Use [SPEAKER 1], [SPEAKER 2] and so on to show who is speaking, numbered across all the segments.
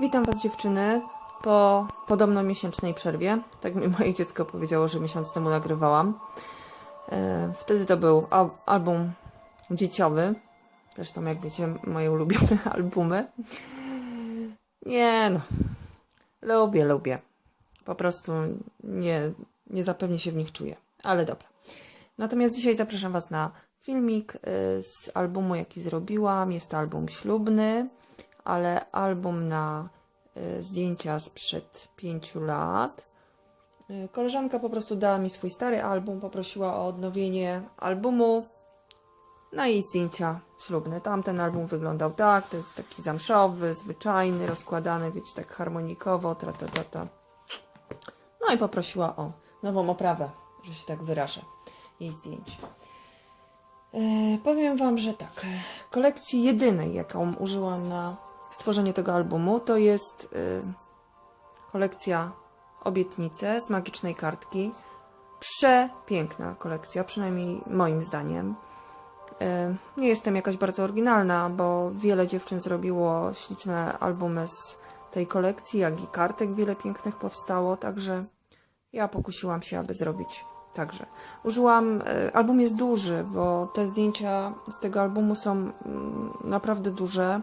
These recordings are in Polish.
[SPEAKER 1] Witam Was dziewczyny po podobno miesięcznej przerwie. Tak mi moje dziecko powiedziało, że miesiąc temu nagrywałam. E, Wtedy to był al- album dzieciowy. Zresztą jak wiecie, moje ulubione albumy. Nie no, lubię, lubię. Po prostu nie, nie zapewnie się w nich czuję. Ale dobra. Natomiast dzisiaj zapraszam Was na filmik y, z albumu, jaki zrobiłam. Jest to album ślubny, ale album na y, zdjęcia sprzed pięciu lat. Y, Koleżanka po prostu dała mi swój stary album, poprosiła o odnowienie albumu na jej zdjęcia ślubne. Tamten album wyglądał tak, to jest taki zamszowy, zwyczajny, rozkładany, wiecie, tak harmonikowo, tra, ta, ta, ta. No i poprosiła o nową oprawę, że się tak wyrażę, jej zdjęć. E, powiem Wam, że tak, kolekcji jedynej, jaką użyłam na stworzenie tego albumu, to jest e, kolekcja Obietnice z magicznej kartki. Przepiękna kolekcja, przynajmniej moim zdaniem. E, Nie jestem jakaś bardzo oryginalna, bo wiele dziewczyn zrobiło śliczne albumy z tej kolekcji, jak i kartek wiele pięknych powstało, także ja pokusiłam się, aby zrobić także. Użyłam, e, album jest duży, bo te zdjęcia z tego albumu są mm, naprawdę duże.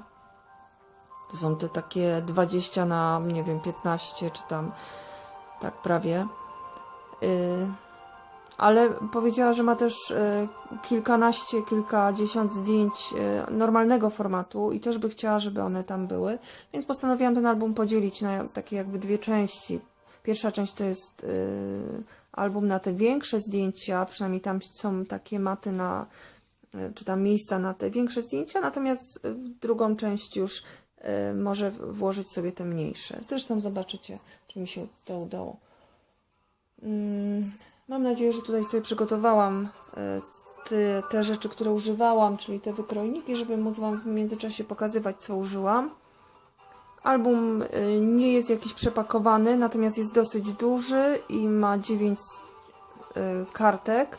[SPEAKER 1] To są te takie 20 na, nie wiem, 15 czy tam tak prawie. Y, ale powiedziała, że ma też y, kilkanaście, kilkadziesiąt zdjęć y, normalnego formatu i też by chciała, żeby one tam były. Więc postanowiłam ten album podzielić na takie jakby dwie części. Pierwsza część to jest y, album na te większe zdjęcia, przynajmniej tam są takie maty na, y, czy tam miejsca na te większe zdjęcia, natomiast drugą część już może włożyć sobie te mniejsze. Zresztą zobaczycie, czy mi się to udało. Mm, Mam nadzieję, że tutaj sobie przygotowałam e, te, te rzeczy, które używałam, czyli te wykrojniki, żeby móc Wam w międzyczasie pokazywać, co użyłam. Album e, nie jest jakiś przepakowany, natomiast jest dosyć duży i ma 9 e, kartek,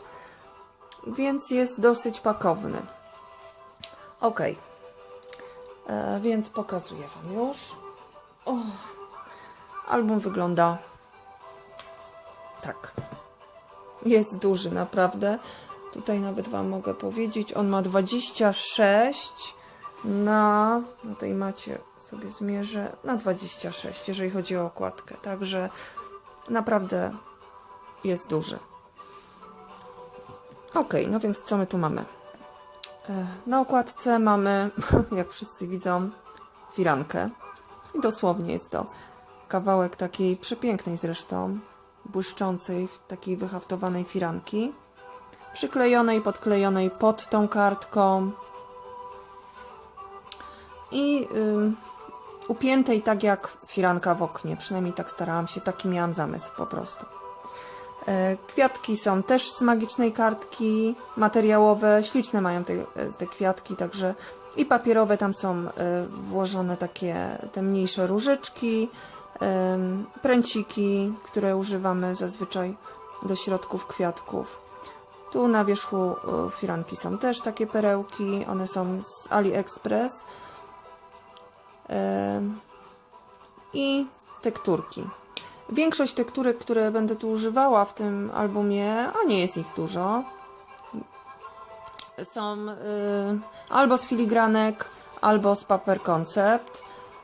[SPEAKER 1] więc jest dosyć pakowny. Ok, e, więc pokazuję Wam już. O, album wygląda tak. Jest duży, naprawdę. Tutaj nawet Wam mogę powiedzieć, on ma 26 na, na tej macie sobie zmierzę, na 26, jeżeli chodzi o okładkę. Także naprawdę jest duży. Ok, no więc co my tu mamy? Na okładce mamy, jak wszyscy widzą, firankę. I dosłownie jest to kawałek takiej przepięknej zresztą, błyszczącej, takiej wyhaftowanej firanki, przyklejonej, podklejonej pod tą kartką i upiętej tak jak firanka w oknie. Przynajmniej tak starałam się, taki miałam zamysł po prostu. E, Kwiatki są też z magicznej kartki, materiałowe, śliczne mają te, te kwiatki, także i papierowe tam są e, włożone takie te mniejsze różyczki, pręciki, które używamy zazwyczaj do środków kwiatków. Tu na wierzchu e, firanki są też takie perełki, one są z AliExpress. I tekturki. Większość tekturek, które będę tu używała w tym albumie, a nie jest ich dużo, są y, albo z filigranek, albo z Paper Concept.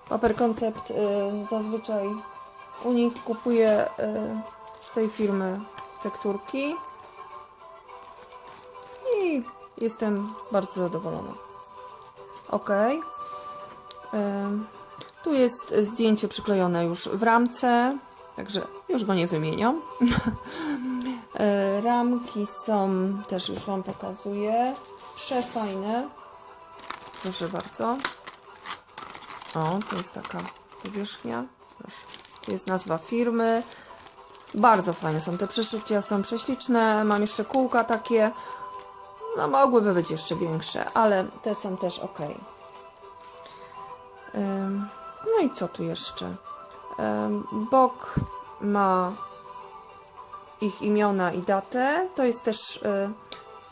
[SPEAKER 1] Paper Concept y, zazwyczaj u nich kupuję y, z tej firmy tekturki i jestem bardzo zadowolona. Ok. Ym, Tu jest zdjęcie przyklejone już w ramce, także już go nie wymieniam. E, Ramki są, też już Wam pokazuję, przefajne. Proszę bardzo. O, to jest taka powierzchnia. Proszę. Tu jest nazwa firmy. Bardzo fajne są te przeszycia, są prześliczne. Mam jeszcze kółka takie. No mogłyby być jeszcze większe, ale te są też ok. No i co tu jeszcze? Bok ma ich imiona i datę. To jest też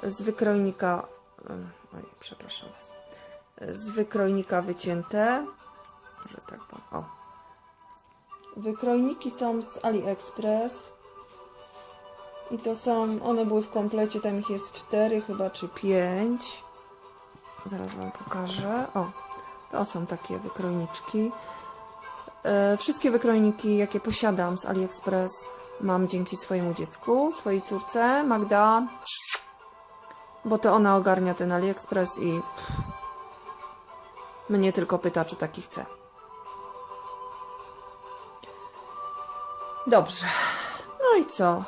[SPEAKER 1] y, z wykrojnika. y, Oj, przepraszam Was. Z wykrojnika wycięte. Może tak, bo, o, Wykrojniki są z AliExpress. I to są, one były w komplecie, tam ich jest cztery chyba, czy pięć. Zaraz Wam pokażę. O, to są takie wykrojniczki. E, wszystkie wykrojniki, jakie posiadam z AliExpress, mam dzięki swojemu dziecku, swojej córce, Magda. Bo to ona ogarnia ten AliExpress i mnie tylko pyta, czy taki chce. Dobrze. No i co?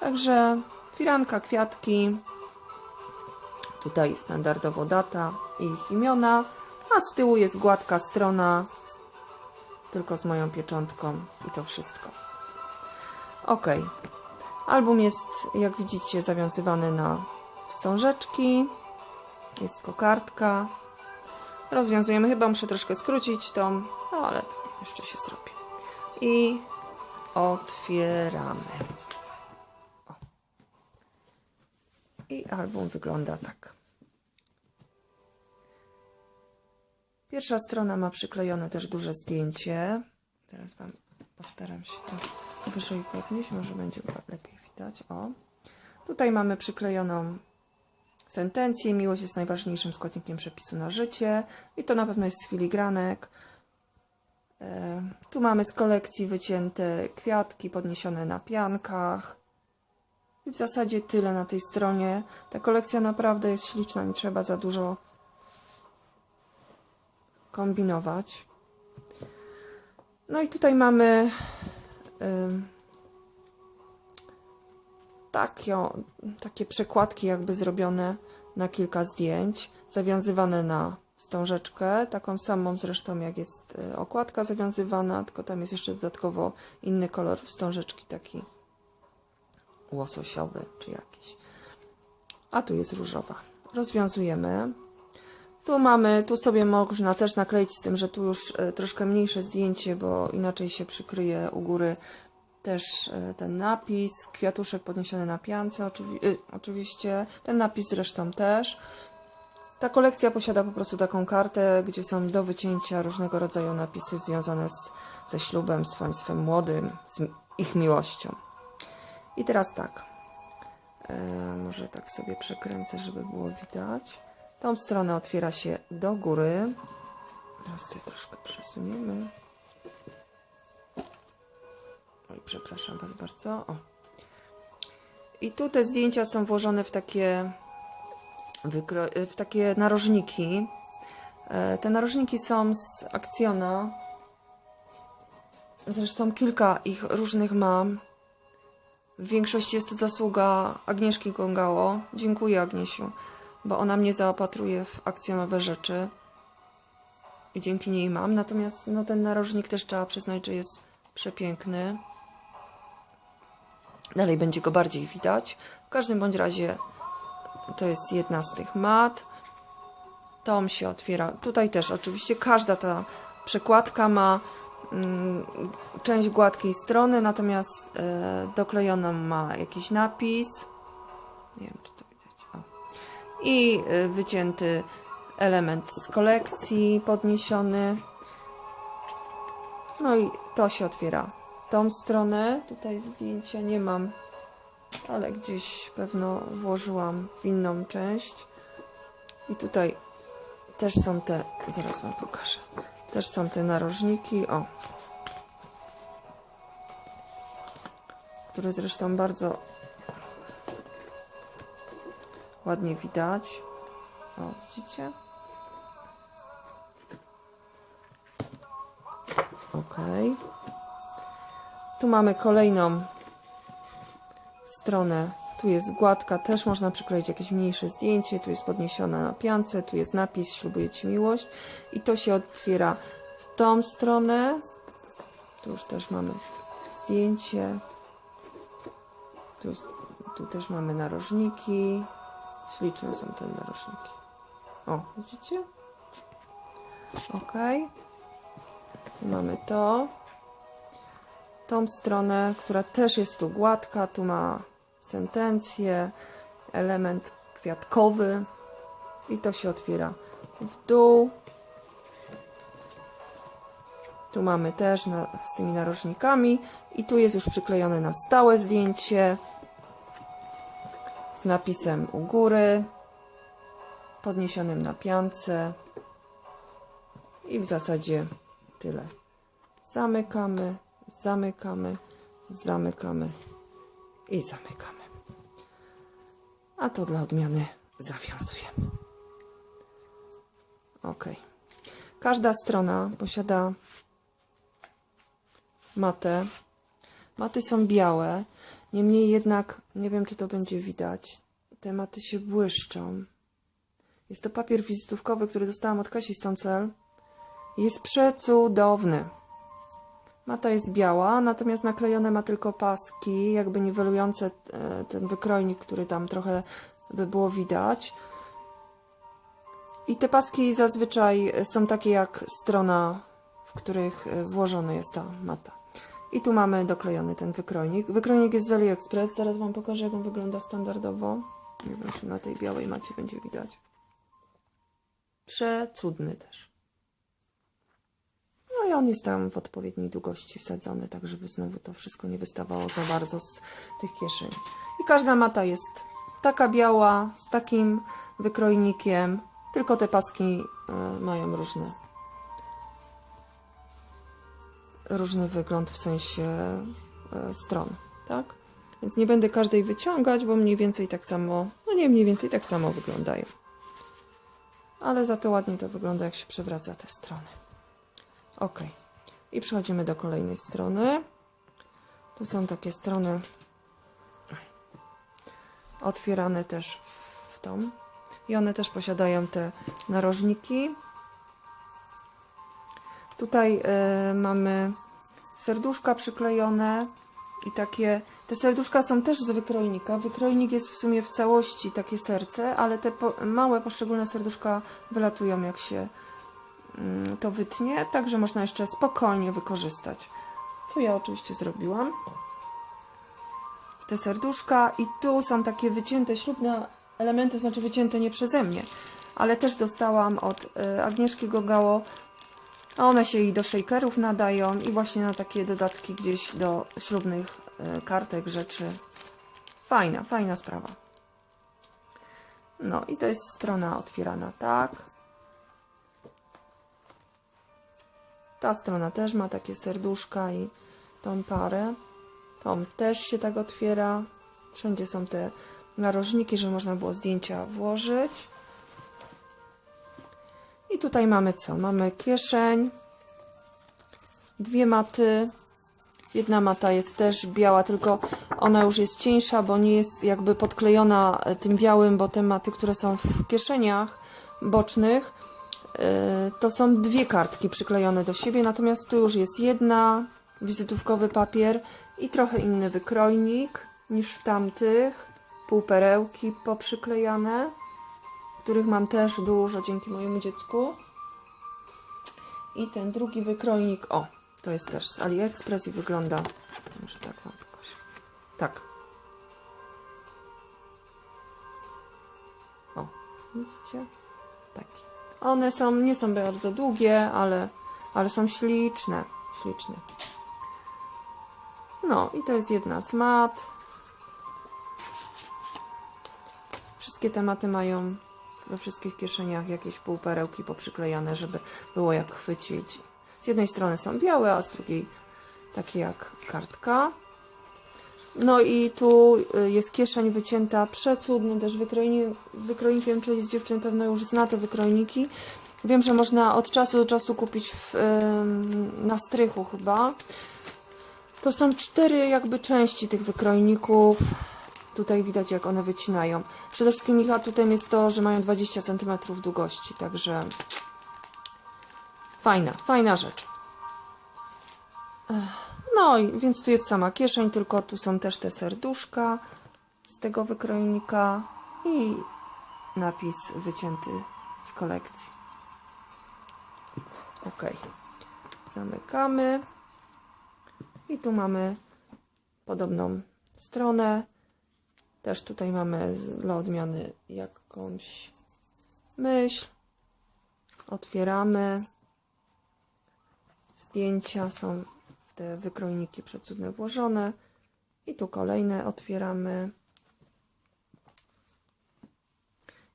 [SPEAKER 1] Także firanka, kwiatki. Tutaj standardowo data i ich imiona. A z tyłu jest gładka strona. Tylko z moją pieczątką i to wszystko. Ok. Album jest, jak widzicie, zawiązywany na wstążeczki. Jest kokardka. Rozwiązujemy. Chyba muszę troszkę skrócić tą, no ale jeszcze się zrobi. I otwieramy. O. I album wygląda tak. Pierwsza strona ma przyklejone też duże zdjęcie. Teraz Wam postaram się to wyżej podnieść, może będzie lepiej widać. O. Tutaj mamy przyklejoną sentencję. Miłość jest najważniejszym składnikiem przepisu na życie. I to na pewno jest z filigranek. E, Tu mamy z kolekcji wycięte kwiatki podniesione na piankach. I w zasadzie tyle na tej stronie. Ta kolekcja naprawdę jest śliczna, nie trzeba za dużo kombinować. No i tutaj mamy takie, takie przekładki jakby zrobione na kilka zdjęć, zawiązywane na wstążeczkę, taką samą zresztą jak jest y, okładka zawiązywana, tylko tam jest jeszcze dodatkowo inny kolor wstążeczki, taki łososiowy czy jakiś. A tu jest różowa. Rozwiązujemy. Tu mamy, tu sobie można też nakleić z tym, że tu już y, troszkę mniejsze zdjęcie, bo inaczej się przykryje u góry też y, ten napis, kwiatuszek podniesiony na piance oczywi y, oczywiście, ten napis zresztą też. Ta kolekcja posiada po prostu taką kartę, gdzie są do wycięcia różnego rodzaju napisy związane z, ze ślubem, z państwem młodym, z ich miłością. I teraz tak, e, może tak sobie przekręcę, żeby było widać. Tą stronę otwiera się do góry. Teraz sobie troszkę przesuniemy. Oj, przepraszam Was bardzo. O. I tu te zdjęcia są włożone w takie, w takie narożniki. E, Te narożniki są z Akcjona. Zresztą kilka ich różnych mam. W większości jest to zasługa Agnieszki Gongało. Dziękuję Agniesiu, bo ona mnie zaopatruje w akcjonowe rzeczy. I dzięki niej mam. Natomiast no, ten narożnik też trzeba przyznać, że jest przepiękny. Dalej będzie go bardziej widać. W każdym bądź razie to jest jedna z tych mat. Tom się otwiera. Tutaj też oczywiście każda ta przekładka ma mm, część gładkiej strony, natomiast e, doklejoną ma jakiś napis. Nie wiem, czy. I e, wycięty element z kolekcji podniesiony. No i to się otwiera w tą stronę. Tutaj zdjęcia nie mam, ale gdzieś pewno włożyłam w inną część. I tutaj też są te, zaraz wam pokażę. Też są te narożniki, o. Które zresztą bardzo ładnie widać. O, widzicie? Ok. Tu mamy kolejną stronę. Tu jest gładka, też można przykleić jakieś mniejsze zdjęcie. Tu jest podniesiona na piance, tu jest napis Ślubuję Ci miłość. I to się otwiera w tą stronę. Tu już też mamy zdjęcie. Tu, jest, tu też mamy narożniki. Śliczne są te narożniki. O, widzicie? Ok. Mamy to. Tą stronę, która też jest tu gładka. Tu ma sentencję, element kwiatkowy. I to się otwiera w dół. Tu mamy też na, z tymi narożnikami i tu jest już przyklejone na stałe zdjęcie z napisem u góry, podniesionym na piance i w zasadzie tyle. Zamykamy, zamykamy, zamykamy i zamykamy. A to dla odmiany zawiązujemy. Ok. Każda strona posiada matę. Maty są białe, niemniej jednak, nie wiem czy to będzie widać, te maty się błyszczą. Jest to papier wizytówkowy, który dostałam od Kasi Stoncel. Jest przecudowny. Mata jest biała, natomiast naklejone ma tylko paski, jakby niwelujące e, ten wykrojnik, który tam trochę by było widać. I te paski zazwyczaj są takie jak strona, w których e, włożona jest ta mata. I tu mamy doklejony ten wykrojnik. Wykrojnik jest z AliExpress. Zaraz Wam pokażę, jak on wygląda standardowo. Nie wiem, czy na tej białej macie będzie widać. Przecudny też. No i on jest tam w odpowiedniej długości wsadzony, tak żeby znowu to wszystko nie wystawało za bardzo z tych kieszeni. I każda mata jest taka biała, z takim wykrojnikiem, tylko te paski e, mają różne różny wygląd w sensie e, stron, tak? Więc nie będę każdej wyciągać, bo mniej więcej tak samo, no nie mniej więcej tak samo wyglądają. Ale za to ładnie to wygląda, jak się przewraca te strony. Ok. I przechodzimy do kolejnej strony. Tu są takie strony otwierane też w tą. I one też posiadają te narożniki. Tutaj e, mamy serduszka przyklejone i takie. Te serduszka są też z wykrojnika. Wykrojnik jest w sumie w całości takie serce, ale te po, małe poszczególne serduszka wylatują jak się mm, to wytnie, także można jeszcze spokojnie wykorzystać. Co ja oczywiście zrobiłam. Te serduszka i tu są takie wycięte ślubne elementy, znaczy wycięte nie przeze mnie, ale też dostałam od y, Agnieszki Gogało a one się i do shakerów nadają i właśnie na takie dodatki gdzieś do ślubnych e, kartek, rzeczy. Fajna, fajna sprawa. No i to jest strona otwierana tak. Ta strona też ma takie serduszka i tą parę. Tą też się tak otwiera. Wszędzie są te narożniki, żeby można było zdjęcia włożyć. Tutaj mamy co? Mamy kieszeń, dwie maty. Jedna mata jest też biała, tylko ona już jest cieńsza, bo nie jest jakby podklejona e, tym białym, bo te maty, które są w kieszeniach bocznych, e, to są dwie kartki przyklejone do siebie, natomiast tu już jest jedna, wizytówkowy papier i trochę inny wykrojnik niż w tamtych, półperełki poprzyklejane których mam też dużo dzięki mojemu dziecku. I ten drugi wykrojnik, o, to jest też z AliExpress i wygląda, może tak Wam pokażę. Tak. O, widzicie? Taki. One są, nie są bardzo długie, ale, ale są śliczne, śliczne. No i to jest jedna z mat. Wszystkie tematy mają we wszystkich kieszeniach jakieś półperełki poprzyklejane, żeby było jak chwycić. Z jednej strony są białe, a z drugiej takie jak kartka. No i tu y, jest kieszeń wycięta przecudnym też wykrojnikiem, czyli z dziewczyn pewno już zna te wykrojniki. Wiem, że można od czasu do czasu kupić w, na strychu chyba. To są cztery jakby części tych wykrojników. Tutaj widać, jak one wycinają. Przede wszystkim ich atutem jest to, że mają 20 cm długości, także fajna, fajna rzecz. No i więc tu jest sama kieszeń, tylko tu są też te serduszka z tego wykrojnika i napis wycięty z kolekcji. Ok. Zamykamy. I tu mamy podobną stronę. Też tutaj mamy dla odmiany jakąś myśl. Otwieramy. zdjęcia są te wykrojniki przecudne włożone. I tu kolejne otwieramy.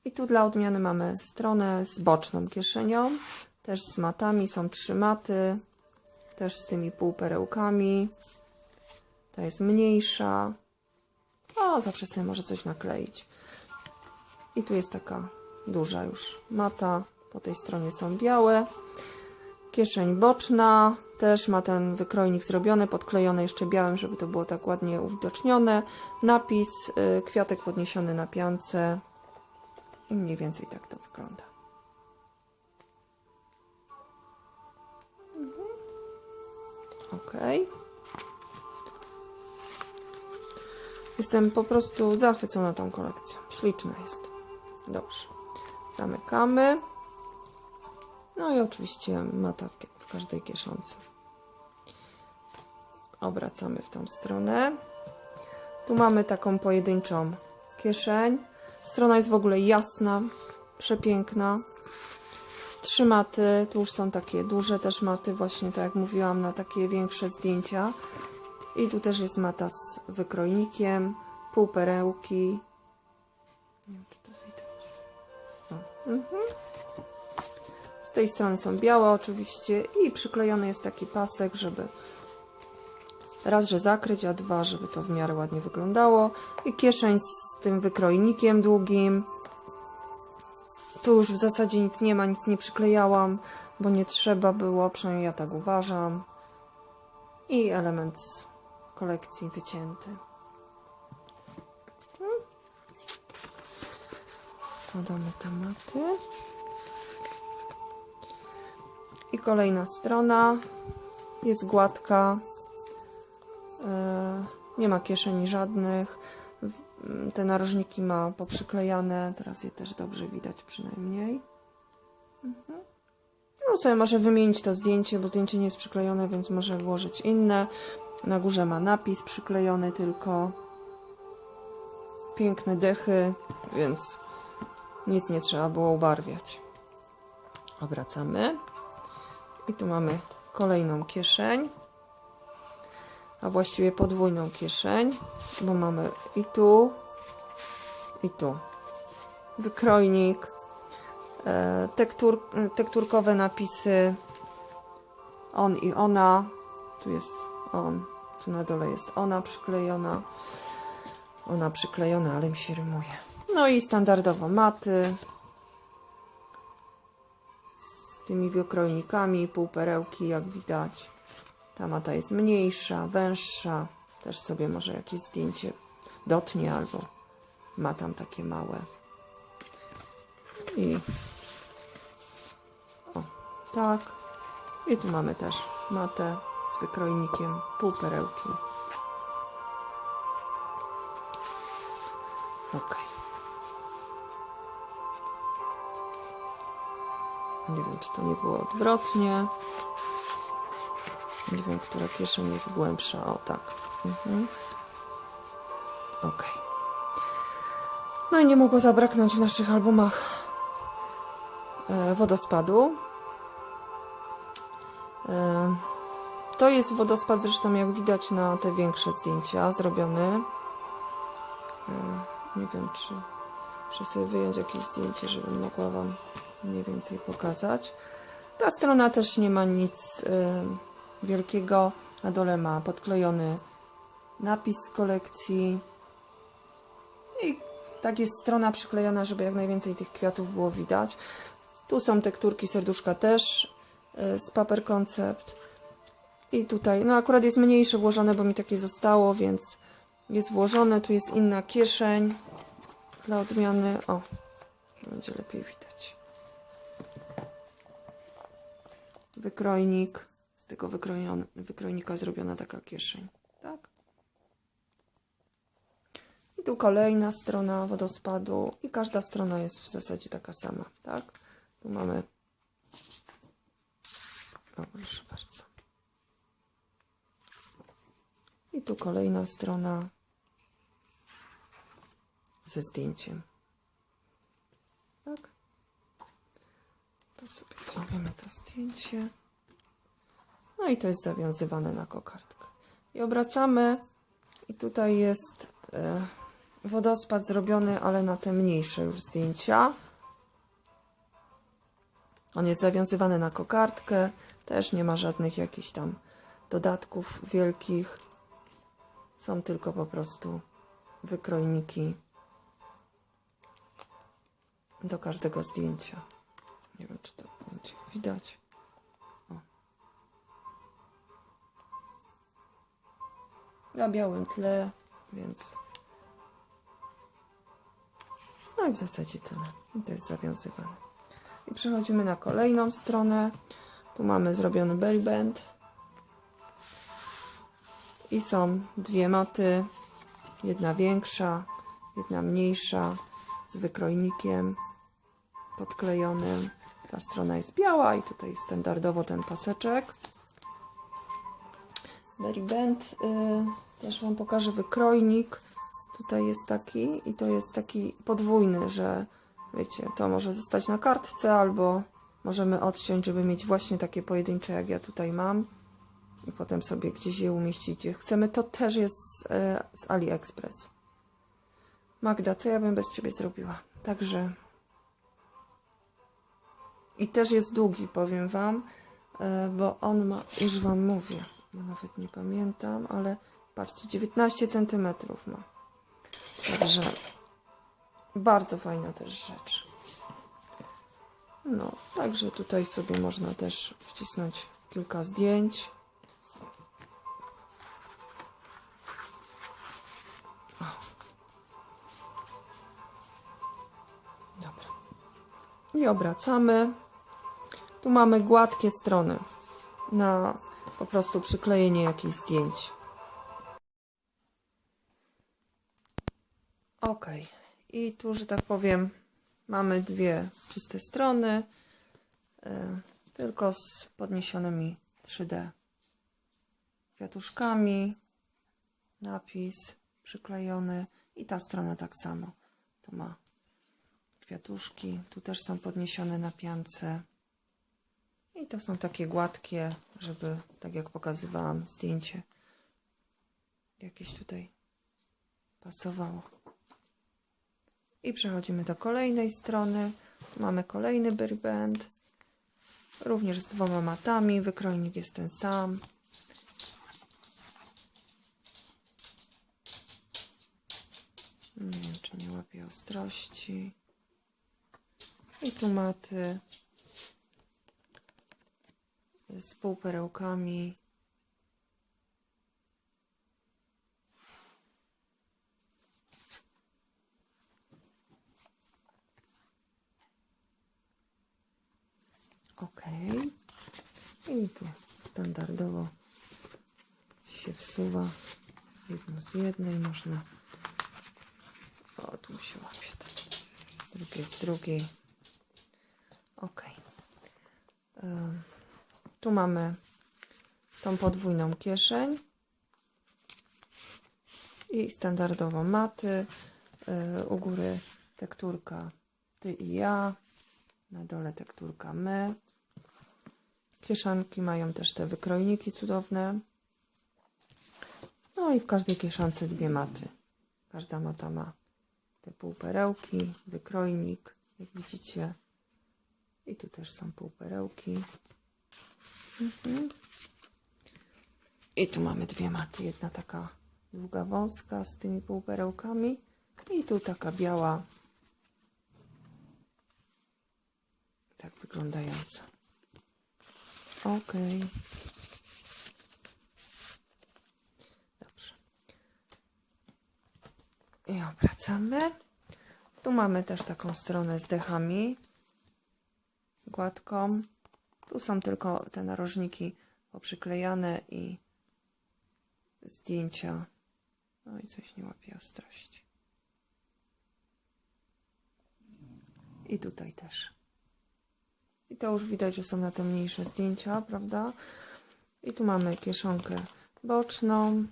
[SPEAKER 1] I tu dla odmiany mamy stronę z boczną kieszenią, też z matami, są trzy maty, też z tymi półperełkami. Ta jest mniejsza. O, zawsze sobie może coś nakleić. I tu jest taka duża już mata. Po tej stronie są białe. Kieszeń boczna też ma ten wykrojnik zrobiony, podklejony jeszcze białym, żeby to było tak ładnie uwidocznione. Napis, y, kwiatek podniesiony na piance. I mniej więcej tak to wygląda. Ok. Jestem po prostu zachwycona tą kolekcją. Śliczna jest. Dobrze. Zamykamy. No i oczywiście mata w, każdej kieszonce. Obracamy w tą stronę. Tu mamy taką pojedynczą kieszeń. Strona jest w ogóle jasna, przepiękna. Trzy maty, tu już są takie duże też maty, właśnie tak jak mówiłam, na takie większe zdjęcia. I tu też jest mata z wykrojnikiem, półperełki. Nie wiem, czy to widać. O. Mhm. Z tej strony są białe oczywiście i przyklejony jest taki pasek, żeby raz, że zakryć, a dwa, żeby to w miarę ładnie wyglądało. I kieszeń z tym wykrojnikiem długim. Tu już w zasadzie nic nie ma, nic nie przyklejałam, bo nie trzeba było, przynajmniej ja tak uważam. I element kolekcji wycięty. Podamy tematy. I kolejna strona jest gładka. E, Nie ma kieszeni żadnych. Te narożniki ma poprzyklejane. Teraz je też dobrze widać przynajmniej. Mhm. No sobie może wymienić to zdjęcie, bo zdjęcie nie jest przyklejone, więc może włożyć inne. Na górze ma napis przyklejony tylko. Piękne dechy, więc nic nie trzeba było ubarwiać. Obracamy. I tu mamy kolejną kieszeń, a właściwie podwójną kieszeń, bo mamy i tu, i tu. Wykrojnik, e, tektur, tekturkowe napisy on i ona. Tu jest on, tu na dole jest ona przyklejona. Ona przyklejona, ale mi się rymuje. No i standardowo maty z tymi wykrojnikami, półperełki, jak widać. Ta mata jest mniejsza, węższa. Też sobie może jakieś zdjęcie dotnie albo ma tam takie małe. I o, tak. I tu mamy też matę wykrojnikiem, półperełki. Ok. Nie wiem, czy to nie było odwrotnie. Nie wiem, która kieszeń jest głębsza. O, tak. Mhm. Ok. No i nie mogło zabraknąć w naszych albumach e, wodospadu. E, to jest wodospad, zresztą jak widać na te większe zdjęcia zrobiony. E, nie wiem, czy muszę sobie wyjąć jakieś zdjęcie, żebym mogła Wam mniej więcej pokazać. Ta strona też nie ma nic y, wielkiego. Na dole ma podklejony napis z kolekcji. I tak jest strona przyklejona, żeby jak najwięcej tych kwiatów było widać. Tu są tekturki serduszka też y, z Paper Concept. I tutaj, no akurat jest mniejsze włożone, bo mi takie zostało, więc jest włożone. Tu jest inna kieszeń dla odmiany. O, będzie lepiej widać. Wykrojnik. Z tego wykrojnika zrobiona taka kieszeń. Tak? I tu kolejna strona wodospadu. I każda strona jest w zasadzie taka sama. Tak? Tu mamy. O, proszę bardzo. I tu kolejna strona ze zdjęciem. Tak? To sobie powiemy to zdjęcie. No i to jest zawiązywane na kokardkę. I obracamy. I tutaj jest e, wodospad zrobiony, ale na te mniejsze już zdjęcia. On jest zawiązywany na kokardkę. Też nie ma żadnych jakichś tam dodatków wielkich. Są tylko po prostu wykrojniki do każdego zdjęcia. Nie wiem, czy to będzie widać. O. Na białym tle, więc. No i w zasadzie tyle. To jest zawiązywane. I przechodzimy na kolejną stronę. Tu mamy zrobiony belly band. I są dwie maty. Jedna większa, jedna mniejsza, z wykrojnikiem podklejonym. Ta strona jest biała i tutaj standardowo ten paseczek. Band. y, też Wam pokażę wykrojnik. Tutaj jest taki i to jest taki podwójny, że wiecie, to może zostać na kartce albo możemy odciąć, żeby mieć właśnie takie pojedyncze, jak ja tutaj mam i potem sobie gdzieś je umieścić, gdzie chcemy. To też jest z, e, z AliExpress. Magda, co ja bym bez Ciebie zrobiła? Także... I też jest długi, powiem Wam, e, bo on ma, już Wam mówię, nawet nie pamiętam, ale patrzcie, 19 cm ma. Także bardzo fajna też rzecz. No, także tutaj sobie można też wcisnąć kilka zdjęć. I obracamy. Tu mamy gładkie strony na po prostu przyklejenie jakichś zdjęć. Ok. I tu, że tak powiem, mamy dwie czyste strony, y, tylko z podniesionymi 3D kwiatuszkami. Napis przyklejony i ta strona tak samo. Tu ma kwiatuszki, tu też są podniesione na piance. I to są takie gładkie, żeby, tak jak pokazywałam, zdjęcie jakieś tutaj pasowało. I przechodzimy do kolejnej strony. Mamy kolejny band. Również z dwoma matami. Wykrojnik jest ten sam. Nie wiem, czy nie łapie ostrości. I tu maty z półperełkami. Ok. I tu standardowo się wsuwa jedno z jednej. Można. O, tu się łapie. Drugie z drugiej. Ok. Tu mamy tą podwójną kieszeń i standardowo maty. Yy, U góry tekturka ty i ja. Na dole tekturka my. Kieszonki mają też te wykrojniki cudowne. No i w każdej kieszonce dwie maty. Każda mata ma te półperełki, wykrojnik, jak widzicie. I tu też są półperełki. Mhm. I tu mamy dwie maty. Jedna taka długa, wąska z tymi półperełkami. I tu taka biała, tak wyglądająca. Ok. Dobrze. I obracamy. Tu mamy też taką stronę z dechami. Gładką. Tu są tylko te narożniki poprzyklejane i zdjęcia. No i coś nie łapie ostrości. I tutaj też. I to już widać, że są na te mniejsze zdjęcia, prawda? I tu mamy kieszonkę boczną.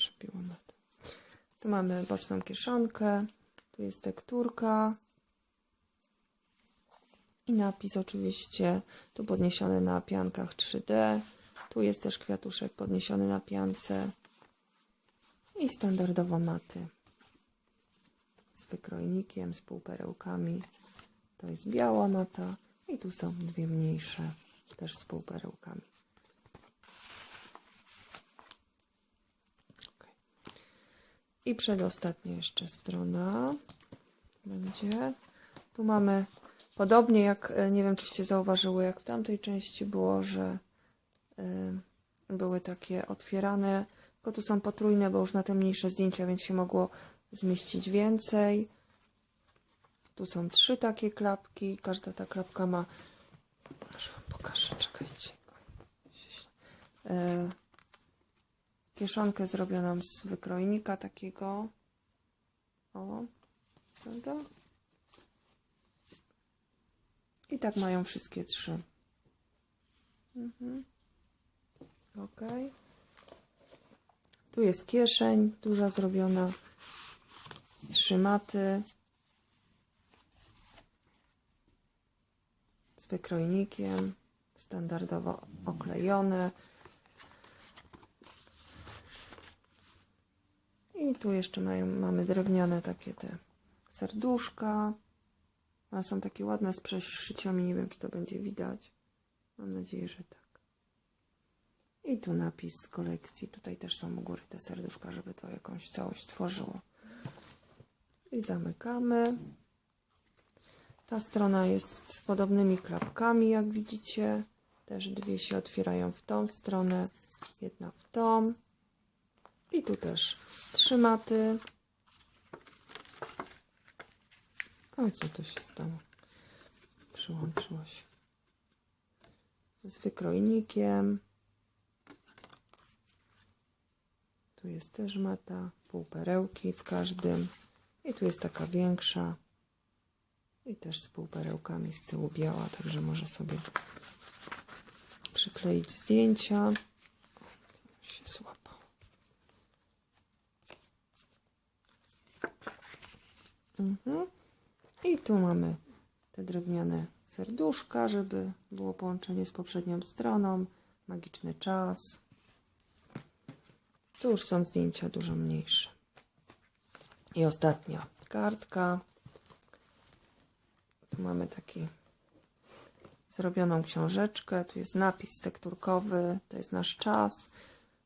[SPEAKER 1] To przebiło na to. Tu mamy boczną kieszonkę. Tu jest tekturka. I napis oczywiście tu podniesiony na piankach 3D. Tu jest też kwiatuszek podniesiony na piance. I standardowo maty. Z wykrojnikiem, z półperełkami. To jest biała mata. I tu są dwie mniejsze, też z półperełkami. I przedostatnia jeszcze strona będzie. Tu mamy podobnie jak, e, nie wiem czyście zauważyły, jak w tamtej części było, że y, były takie otwierane, tylko tu są potrójne, bo już na te mniejsze zdjęcia, więc się mogło zmieścić więcej. Tu są trzy takie klapki, każda ta klapka ma, już wam pokażę, czekajcie. E, kieszonkę zrobioną z wykrojnika takiego. O, prawda? I tak mają wszystkie trzy. Mhm. Ok. Tu jest kieszeń, duża zrobiona. Trzy maty. Z wykrojnikiem. Standardowo oklejone. I tu jeszcze mają, mamy drewniane takie te serduszka. One są takie ładne z przeszyciami. Nie wiem, czy to będzie widać. Mam nadzieję, że tak. I tu napis z kolekcji. Tutaj też są u góry te serduszka, żeby to jakąś całość tworzyło. I zamykamy. Ta strona jest z podobnymi klapkami, jak widzicie. Też dwie się otwierają w tą stronę, jedna w tą. I tu też trzy maty. O, co to się stało? Przyłączyło się. Z wykrojnikiem. Tu jest też mata, półperełki w każdym. I tu jest taka większa. I też z półperełkami z tyłu biała, także może sobie przykleić zdjęcia. O, się złapał. Mhm. I tu mamy te drewniane serduszka, żeby było połączenie z poprzednią stroną. Magiczny czas. Tu już są zdjęcia dużo mniejsze. I ostatnia kartka. Tu mamy taki zrobioną książeczkę. Tu jest napis tekturkowy. To jest nasz czas.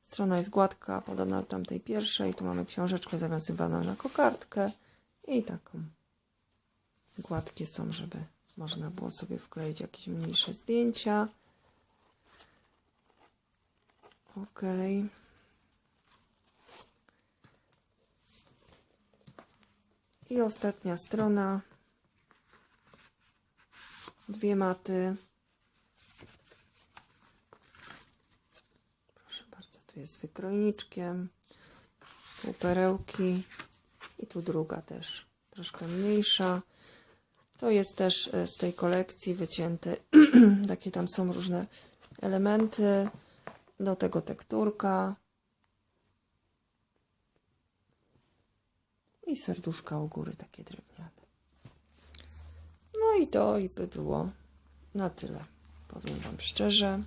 [SPEAKER 1] Strona jest gładka, podobna do tamtej pierwszej. Tu mamy książeczkę zawiązywaną na kokardkę i taką. Gładkie są, żeby można było sobie wkleić jakieś mniejsze zdjęcia. Ok. I ostatnia strona. Dwie maty. Proszę bardzo, tu jest z wykrojniczkiem. Półperełki. I tu druga też, troszkę mniejsza. To jest też e, z tej kolekcji wycięte. Takie tam są różne elementy. Do tego tekturka. I serduszka u góry takie drewniane. No i to i by było na tyle. Powiem Wam szczerze.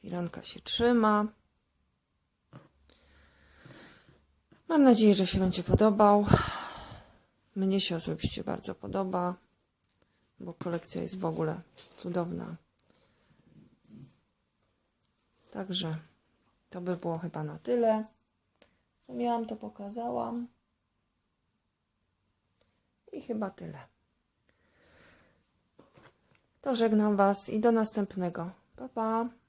[SPEAKER 1] Firanka się trzyma. Mam nadzieję, że się będzie podobał. Mnie się osobiście bardzo podoba, bo kolekcja jest w ogóle cudowna. Także to by było chyba na tyle. Co miałam, to pokazałam. I chyba tyle. To żegnam Was i do następnego. Pa, pa.